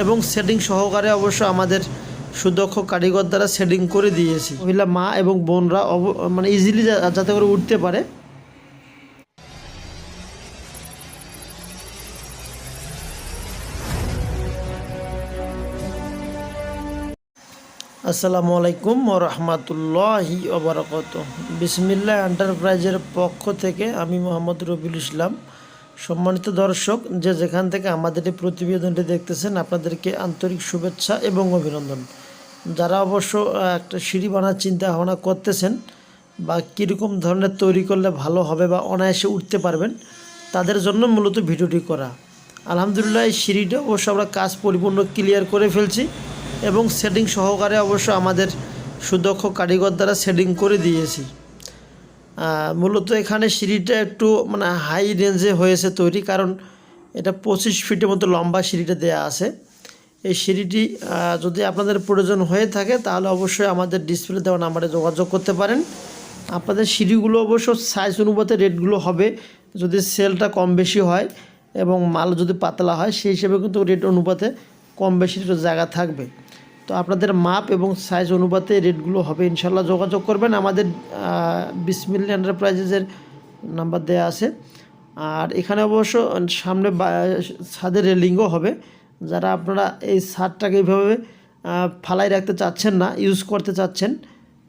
এবং সেটিং সহকারে অবশ্য আমাদের সুদক্ষ কারিগর দ্বারা সেটিং করে দিয়েছি। মহিলা মা এবং বোনরা মানে ইজিলি যাতে করে উঠতে পারে। আসসালামু আলাইকুম রহমতুল্লাহি ওবরাকত বিসমিল্লা এন্টারপ্রাইজের পক্ষ থেকে আমি মোহাম্মদ রবিউল ইসলাম। সম্মানিত দর্শক, যে যেখান থেকে আমাদের এই প্রতিবেদনটি দেখতেছেন, আপনাদেরকে আন্তরিক শুভেচ্ছা এবং অভিনন্দন। যারা অবশ্য একটা সিঁড়ি বানার চিন্তা ভাবনা করতেছেন বা কীরকম ধরনের তৈরি করলে ভালো হবে বা অনায়াসে উঠতে পারবেন, তাদের জন্য মূলত ভিডিওটি করা। আলহামদুলিল্লাহ, এই সিঁড়িটা অবশ্য আমরা কাজ পরিপূর্ণ ক্লিয়ার করে ফেলছি এবং সেটিং সহকারে অবশ্য আমাদের সুদক্ষ কারিগর দ্বারা সেটিং করে দিয়েছি। মূলত এখানে সিঁড়িটা একটু মানে হাই রেঞ্জে হয়েছে তৈরি, কারণ এটা পঁচিশ ফিটের মতো লম্বা সিঁড়িটা দেয়া আছে। এই সিঁড়িটি যদি আপনাদের প্রয়োজন হয়ে থাকে, তাহলে অবশ্যই আমাদের ডিসপ্লে দেওয়া নাম্বারে যোগাযোগ করতে পারেন। আপনাদের সিঁড়িগুলো অবশ্য সাইজ অনুপাতে রেটগুলো হবে, যদি সেলটা কম বেশি হয় এবং মাল যদি পাতলা হয়, সেই হিসেবে কিন্তু রেট অনুপাতে কম বেশি জায়গা থাকবে। তো আপনাদের মাপ এবং সাইজ অনুপাতে রেটগুলো হবে ইনশাল্লাহ যোগাযোগ করবেন। আমাদের বিসমিল এন্টারপ্রাইজেসের নাম্বার দেওয়া আছে। আর এখানে অবশ্য সামনে ছাদের রেলিংও হবে। যারা আপনারা এই ছাদটাকে এইভাবে ফালাই রাখতে চাচ্ছেন না ইউজ করতে চাচ্ছেন,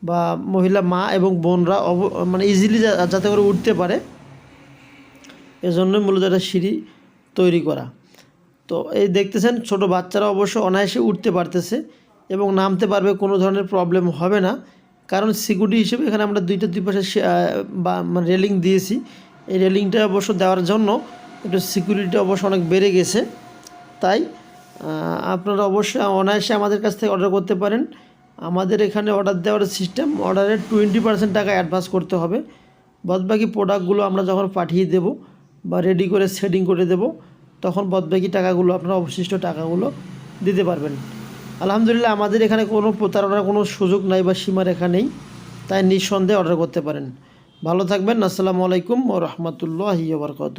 বা মহিলা, মা এবং বোনরা অব মানে ইজিলি যাতে করে উঠতে পারে, এজন্য মূলত একটা সিঁড়ি তৈরি করা। তো এই দেখতেছেন, ছোট বাচ্চারা অবশ্য অনায়াসে উঠতে পারতেছে। এবং নামতে পারবে কোনো ধরনের প্রবলেম হবে না। কারণ সিকিউরিটি হিসেবে এখানে আমরা দুইটা দুই পাশে বা মানে রেলিং দিয়েছি। এই রেলিংটা অবশ্য দেওয়ার জন্য একটু সিকিউরিটি অবশ্য অনেক বেড়ে গেছে। তাই আপনারা অবশ্যই অনায়াসে আমাদের কাছ থেকে অর্ডার করতে পারেন। আমাদের এখানে অর্ডার দেওয়ার সিস্টেম অর্ডারের টোয়েন্টি পার্সেন্ট টাকা অ্যাডভান্স করতে হবে। বাদবাকি প্রোডাক্টগুলো আমরা যখন পাঠিয়ে দেব বা রেডি করে সেটিং করে দেব, তখন বাদবাকি টাকাগুলো, আপনারা অবশিষ্ট টাকাগুলো দিতে পারবেন। আলহামদুলিল্লাহ, আমাদের এখানে কোনো প্রতারণার কোনো সুযোগ নাই বা সীমারেখা নেই, তাই নিঃসন্দেহে অর্ডার করতে পারেন। ভালো থাকবেন, আসসালামু আলাইকুম ও রহমতুল্লাহ বরকত